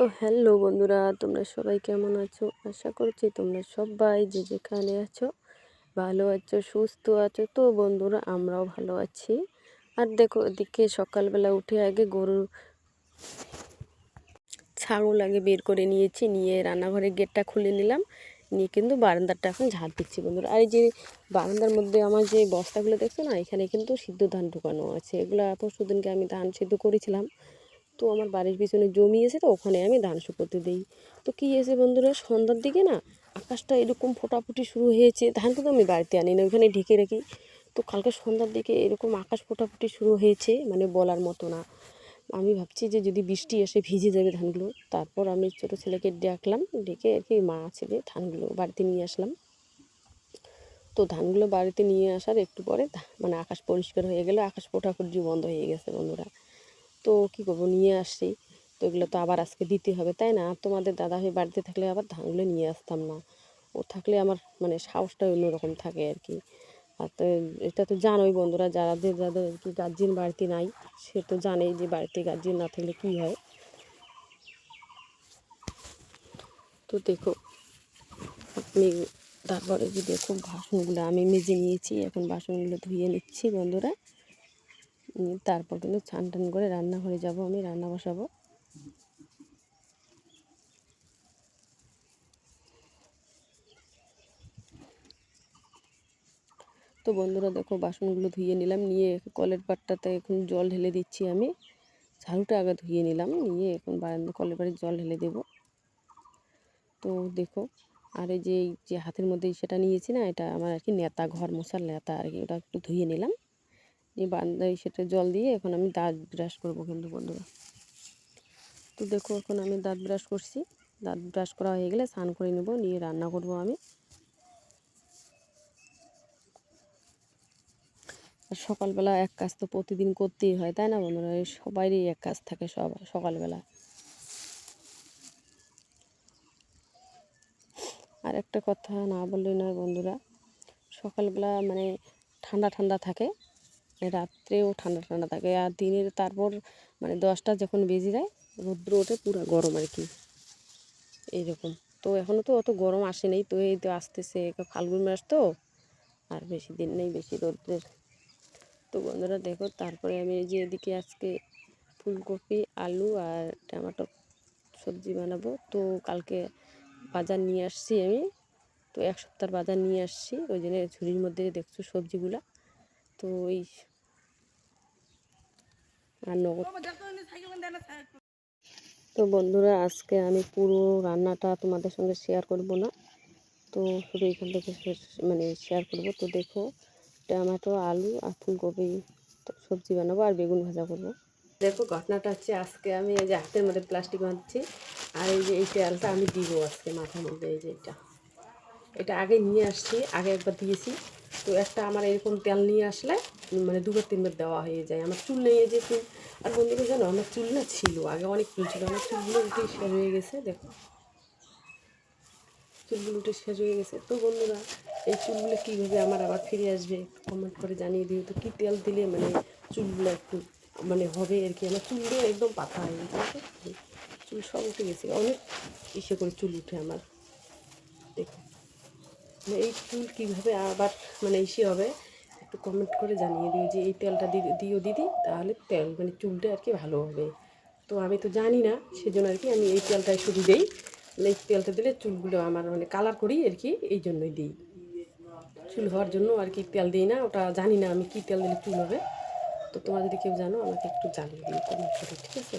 তো হ্যালো বন্ধুরা, তোমরা সবাই কেমন আছো? আশা করছি তোমরা সবাই যে যেখানে আছো ভালো আছো, সুস্থ আছো। তো বন্ধুরা, আমরাও ভালো আছি। আর দেখো, এদিকে সকালবেলা উঠে আগে গরুর ছাগল আগে বের করে নিয়েছি, নিয়ে রান্নাঘরের গেটটা খুলে নিলাম। নিয়ে কিন্তু বারান্দারটা এখন ঝাড় দিচ্ছি বন্ধুরা। আর এই যে বারান্দার মধ্যে আমার যে বস্তাগুলো দেখছ না, এখানে কিন্তু সিদ্ধ ধান ঢুকানো আছে। এগুলো পরশু দিনকে আমি ধান সিদ্ধ করেছিলাম। তো আমার বাড়ির পিছনে জমি আছে তো, ওখানে আমি ধান শুকোতে দিই। তো কী এসে বন্ধুরা, সন্ধ্যার দিকে না আকাশটা এরকম ফোটাফুটি শুরু হয়েছে। ধান তো আমি বাড়িতে আনি না, ওইখানে ঢেকে রাখি। তো কালকে সন্ধ্যার দিকে এরকম আকাশ ফোটাফুটি শুরু হয়েছে মানে বলার মতো না। আমি ভাবছি যে যদি বৃষ্টি এসে ভিজে যাবে ধানগুলো, তারপর আমি ছোটো ছেলেকে ডাকলাম, ডেকে আর কি মা ছেলে ধানগুলো বাড়িতে নিয়ে আসলাম। তো ধানগুলো বাড়িতে নিয়ে আসার একটু পরে মানে আকাশ পরিষ্কার হয়ে গেলে, আকাশ ফোটাফুটি বন্ধ হয়ে গেছে বন্ধুরা। তো কী করব, নিয়ে আসছি তো এগুলো তো আবার আজকে দিতে হবে, তাই না? আর তোমাদের দাদা হয়ে বাড়িতে থাকলে আবার ধানগুলো নিয়ে আসতাম না। ও থাকলে আমার মানে সাহসটা অন্যরকম থাকে আর কি। আর তো এটা তো জানোই বন্ধুরা যাদের যাদের আর কি গার্জিয়ান বাড়িতে নাই, সে তো জানেই যে বাড়িতে গার্জিয়ান না থাকলে কী হয়। তো দেখো আপনি তারপরে যে দেখো, বাসনগুলো আমি মেজে নিয়েছি, এখন বাসনগুলো ধুয়ে নিচ্ছি বন্ধুরা। তারপর কিন্তু ছান টান করে রান্নাঘরে যাব আমি, রান্না বসাবো। তো বন্ধুরা দেখো বাসনগুলো ধুয়ে নিলাম, নিয়ে কলের পাটটাতে এখন জল ঢেলে দিচ্ছি আমি। ঝাড়ুটা আগে ধুয়ে নিলাম, নিয়ে এখন বারান্দা, কলের পাড়ে জল ঢেলে দেব। তো দেখো, আর এই যে যে হাতের মধ্যে সেটা নিয়েছি না, এটা আমার আর কি নেতা, ঘর মশার নেতা আর কি, ওটা একটু ধুয়ে নিলাম। এই সেটা জল দিয়ে এখন আমি দাঁত ব্রাশ করব কিন্তু বন্ধুরা। তো দেখো এখন আমি দাঁত ব্রাশ করছি। দাঁত ব্রাশ করা হয়ে গেলে স্নান করে নেব, নিয়ে রান্না করব আমি। আর সকালবেলা এক কাজ তো প্রতিদিন করতেই হয়, তাই না বন্ধুরা? এই সবারই এক কাজ থাকে সব সকালবেলা। আর একটা কথা না বললে নয় বন্ধুরা, সকালবেলা মানে ঠান্ডা ঠান্ডা থাকে। রাত্রেও ঠান্ডা ঠান্ডা থাকে আর দিনের তারপর মানে দশটা যখন বেজে যায়, রৌদ্র ওঠে পুরো গরম আর কি। এইরকম। তো এখনও তো অত গরম আসে আসেনি তো এই তো আসতেছে ফাল্গুন মাস তো, আর বেশি দিন নেই, বেশি রৌদ্রের। তো বন্ধুরা দেখো, তারপরে আমি এই যে এদিকে আজকে ফুলকপি, আলু আর টমেটো সবজি বানাবো। তো কালকে বাজার নিয়ে আসছি আমি। তো এক সপ্তাহ বাজার নিয়ে আসছি, ওই জন্য ঝুড়ির মধ্যে দেখছ সবজিগুলা। তো ওই আর নগদ। তো বন্ধুরা, আজকে আমি পুরো রান্নাটা তোমাদের সঙ্গে শেয়ার করব না। তো শুধু এখান থেকে মানে শেয়ার করব। তো দেখো, টমেটো, আলু আর ফুলকপি সবজি বানাবো আর বেগুন ভাজা করব। দেখো, ঘটনাটা হচ্ছে আজকে আমি এই যে হাতের মধ্যে প্লাস্টিক বাঁধছি আর এই যে এই তেলটা আমি দিব আজকে মাথার মধ্যে, এই যে এটা। এটা আগে নিয়ে আসছি, আগে একবার দিয়েছি। তো একটা আমার এরকম তেল নিয়ে আসলে মানে দুবার তিনবার দেওয়া হয়ে যায়। আমার চুল নিয়ে যে চুল আর বন্ধুকে জানো, আমার চুল না ছিল, আগে অনেক চুল ছিল। আমার চুলগুলো উঠে শেষ হয়ে গেছে, দেখো। চুলগুলো উঠে শেষ হয়ে গেছে। তো বন্ধুরা, এই চুলগুলো কীভাবে আমার আবার ফিরে আসবে কমেন্ট করে জানিয়ে দিও। তো কী তেল দিলে মানে চুলগুলো একটু মানে হবে আর কি? আমার চুলগুলো একদম পাতা হয়ে গেছে চুল সব উঠে গেছে। অনেক ইসে করে চুল উঠে আমার। দেখো। এই চুল কীভাবে আবার মানে ইসে হবে, একটু কমেন্ট করে জানিয়ে দিও যে এই তেলটা দিও দিদি, তাহলে তেল মানে চুলটা আর কি ভালো হবে। তো আমি তো জানি না, সেজন্য আর কি আমি এই তেলটাই শুধু দিই। মানে এই তেলটা দিলে চুলগুলো আমার মানে কালার করি আর কি, এই জন্যই দিই। চুল হওয়ার জন্য আর কি তেল দিই না, ওটা জানি না আমি কী তেল দিলে চুল হবে। তো তোমরা যদি কেউ জানো, আমাকে একটু জানিয়ে দিও কমেন্ট ঠিক আছে?